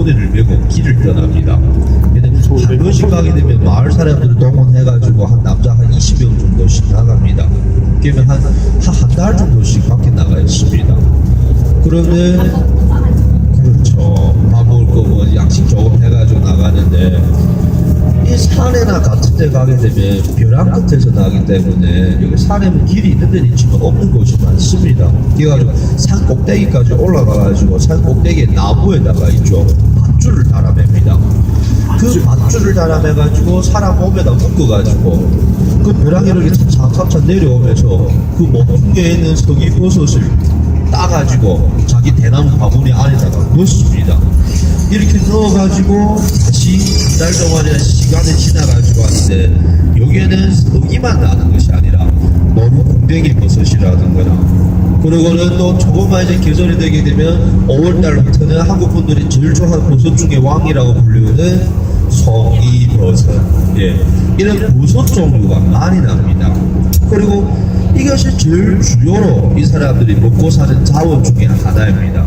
바구니를 메고 길을 떠납니다. 한 번씩 가게 되면 마을 사람들을 동원해가지고 한 남자 한 20명 정도씩 나갑니다. 그러면 한한달 정도씩 밖에 나가 있습니다. 그런데 그렇죠. 밥 먹을 거뭐 양식 조금 해가지고 나가는데 이 산에나 같은 데 가게 되면 벼랑 끝에서 나기 때문에 여기 산에는 길이 있는 데는 있지만 없는 곳이 많습니다. 그래가지고 산 꼭대기까지 올라가가지고 산 꼭대기에 나무에다가 있죠. 밧줄을 달아맵니다. 그 밧줄을 달아매가지고 사람 몸에다 묶어가지고 그 벼랑이 이렇게 차차차 내려오면서 그 몸뚱이에 있는 석이버섯을 따가지고 자기 대나무 바구니 안에다가 넣습니다. 이렇게 넣어가지고 달 동안의 시간이 지나가지고 하는데 여기에는 썩이만 나는 것이 아니라 너무 공댕이 버섯이라든가 그리고는 또 조금만 이제 계절이 되게 되면 5월달부터는 한국 분들이 제일 좋아하는 버섯 중에 왕이라고 불리는 송이버섯 예, 이런 버섯 종류가 많이 납니다. 그리고 이것이 제일 주요로 이 사람들이 먹고 사는 자원 중에 하나입니다.